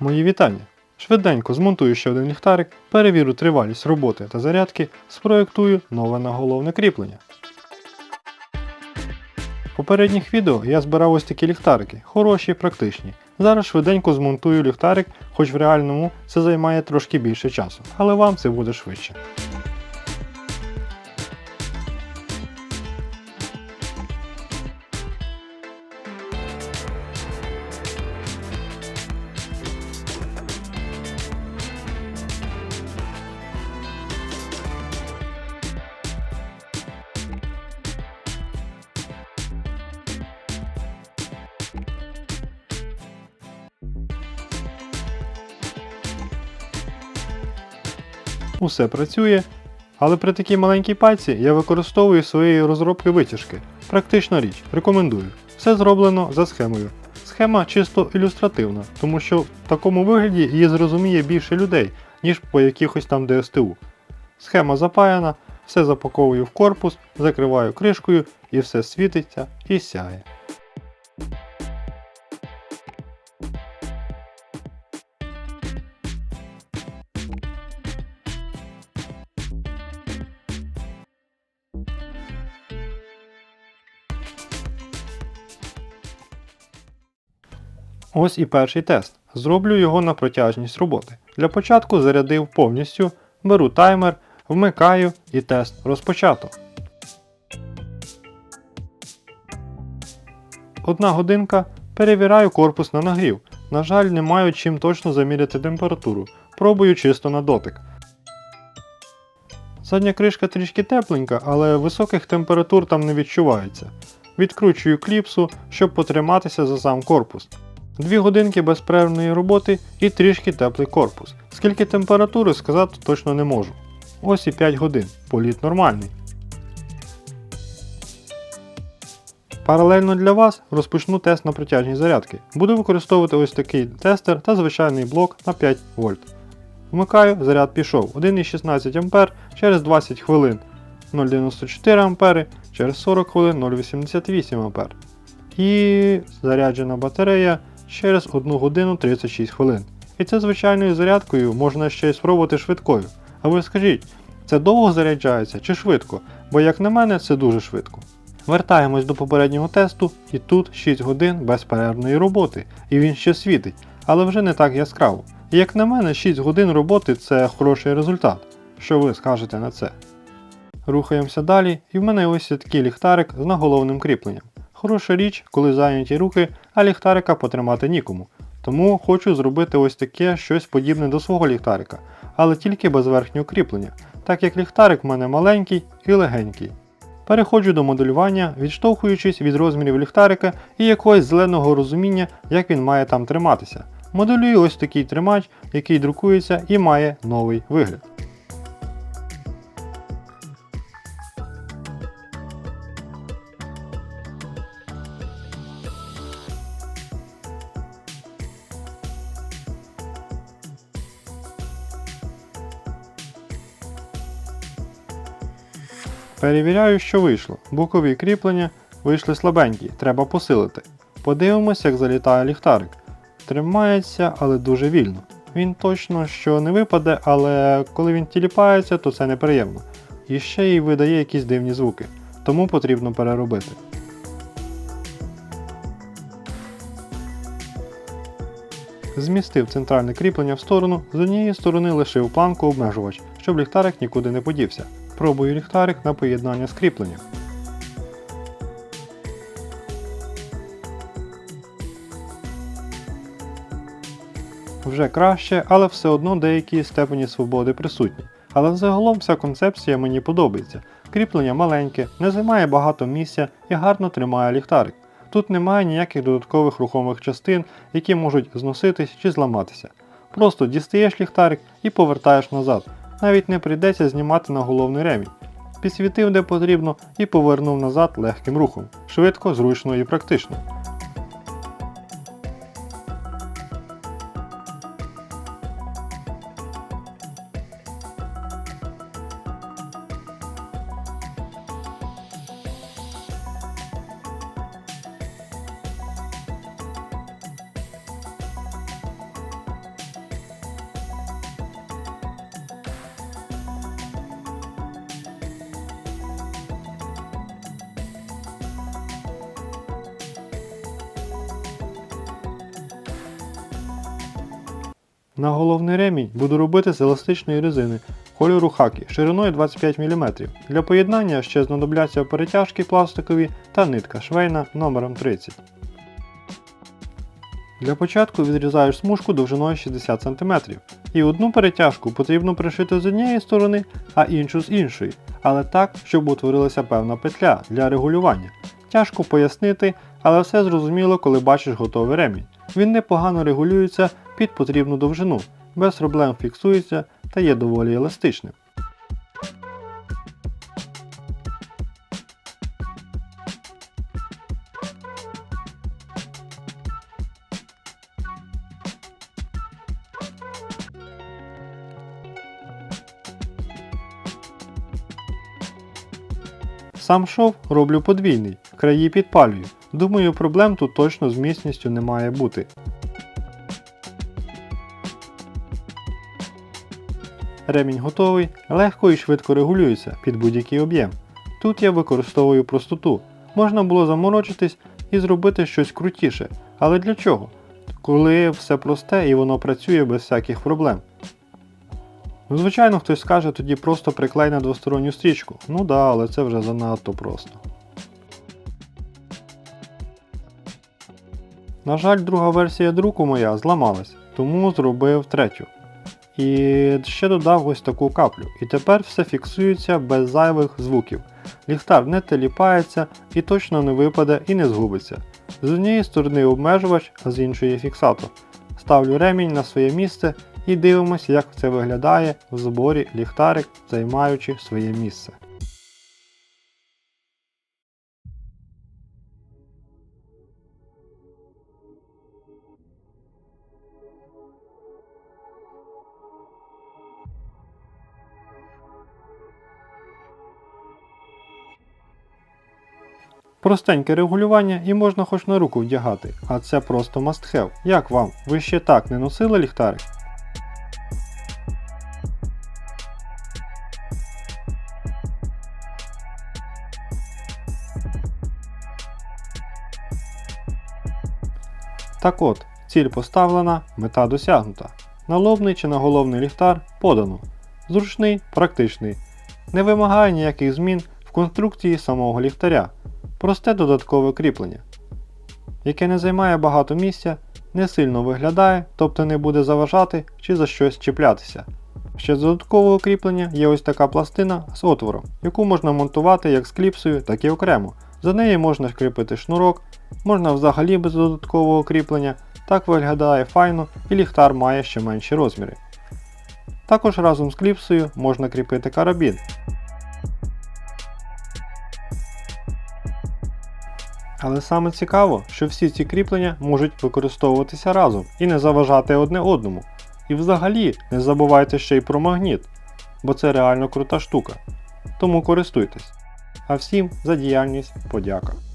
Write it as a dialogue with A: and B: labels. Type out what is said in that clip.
A: Мої вітання! Швиденько змонтую ще один ліхтарик, перевірю тривалість роботи та зарядки, спроєктую нове наголовне кріплення. Попередніх відео я збирав ось такі ліхтарики, хороші і практичні. Зараз швиденько змонтую ліхтарик, хоч в реальному це займає трошки більше часу, але вам це буде швидше. Усе працює, але при такій маленькій пальці я використовую своєї розробки витяжки. Практична річ, рекомендую. Все зроблено за схемою. Схема чисто ілюстративна, тому що в такому вигляді її зрозуміє більше людей, ніж по якихось там ДСТУ. Схема запаяна, все запаковую в корпус, закриваю кришкою і все світиться і сяє. Ось і перший тест. Зроблю його на протяжність роботи. Для початку зарядив повністю, беру таймер, вмикаю і тест розпочато. Одна годинка. Перевіряю корпус на нагрів. На жаль, не маю чим точно заміряти температуру. Пробую чисто на дотик. Задня кришка трішки тепленька, але високих температур там не відчувається. Відкручую кліпсу, щоб потриматися за сам корпус. Дві годинки безперервної роботи і трішки теплий корпус. Скільки температури сказати точно не можу. Ось і 5 годин. Політ нормальний. Паралельно для вас розпочну тест на протяжність зарядки. Буду використовувати ось такий тестер та звичайний блок на 5 вольт. Вмикаю, заряд пішов 1,16 А через 20 хвилин 0,94 А, через 40 хвилин 0,88 А. І заряджена батарея через 1 годину 36 хвилин. І це звичайною зарядкою можна ще й спробувати швидкою. А ви скажіть, це довго заряджається чи швидко? Бо як на мене, це дуже швидко. Вертаємось до попереднього тесту, і тут 6 годин безперервної роботи, і він ще світить, але вже не так яскраво. І як на мене, 6 годин роботи це хороший результат. Що ви скажете на це? Рухаємося далі, і в мене ось такий ліхтарик з наголовним кріпленням. Хороша річ, коли зайняті руки, а ліхтарика потримати нікому. Тому хочу зробити ось таке щось подібне до свого ліхтарика, але тільки без верхнього кріплення, так як ліхтарик в мене маленький і легенький. Переходжу до моделювання, відштовхуючись від розмірів ліхтарика і якогось зеленого розуміння, як він має там триматися. Моделюю ось такий тримач, який друкується і має новий вигляд. Перевіряю, що вийшло. Бокові кріплення вийшли слабенькі, треба посилити. Подивимось, як залітає ліхтарик. Тримається, але дуже вільно. Він точно що не випаде, але коли він тіліпається, то це неприємно. І ще й видає якісь дивні звуки, тому потрібно переробити. Змістив центральне кріплення в сторону, з однієї сторони лишив планку обмежувач, щоб ліхтарик нікуди не подівся. Пробую ліхтарик на поєднання з кріпленням. Вже краще, але все одно деякі степені свободи присутні. Але загалом вся концепція мені подобається. Кріплення маленьке, не займає багато місця і гарно тримає ліхтарик. Тут немає ніяких додаткових рухомих частин, які можуть зноситись чи зламатися. Просто дістаєш ліхтарик і повертаєш назад. Навіть не прийдеться знімати на головний ремінь. Підсвітив де потрібно і повернув назад легким рухом. Швидко, зручно і практично. На головний ремінь буду робити з еластичної резини кольору хакі шириною 25 мм. Для поєднання ще знадобляться перетяжки пластикові та нитка швейна номером 30. Для початку відрізаєш смужку довжиною 60 см. І одну перетяжку потрібно пришити з однієї сторони, а іншу з іншої, але так, щоб утворилася певна петля для регулювання. Тяжко пояснити, але все зрозуміло, коли бачиш готовий ремінь. Він непогано регулюється під потрібну довжину, без проблем фіксується та є доволі еластичним. Сам шов роблю подвійний, краї підпалюю. Думаю, проблем тут точно з міцністю не має бути. Ремінь готовий, легко і швидко регулюється під будь-який об'єм. Тут я використовую простоту. Можна було заморочитись і зробити щось крутіше. Але для чого? Коли все просте і воно працює без всяких проблем. Ну, звичайно, хтось скаже, тоді просто приклей на двосторонню стрічку. Ну да, але це вже занадто просто. На жаль, друга версія друку моя зламалась, тому зробив третю. І ще додав ось таку каплю. І тепер все фіксується без зайвих звуків. Ліхтар не теліпається і точно не випаде і не згубиться. З однієї сторони обмежувач, а з іншої фіксатор. Ставлю ремінь на своє місце і дивимося, як це виглядає в зборі ліхтарик, займаючи своє місце. Простеньке регулювання і можна хоч на руку вдягати, а це просто must have. Як вам? Ви ще так не носили ліхтарик? Так от, ціль поставлена, мета досягнута. Налобний чи наголовний ліхтар подано. Зручний, практичний. Не вимагає ніяких змін в конструкції самого ліхтаря. Просте додаткове кріплення, яке не займає багато місця, не сильно виглядає, тобто не буде заважати чи за щось чіплятися. Ще з додаткового кріплення є ось така пластина з отвором, яку можна монтувати як з кліпсою, так і окремо. За неї можна кріпити шнурок, можна взагалі без додаткового кріплення, так виглядає файно і ліхтар має ще менші розміри. Також разом з кліпсою можна кріпити карабін. Але саме цікаво, що всі ці кріплення можуть використовуватися разом і не заважати одне одному. І взагалі не забувайте ще й про магніт, бо це реально крута штука. Тому користуйтесь. А всім за діяльність подяка.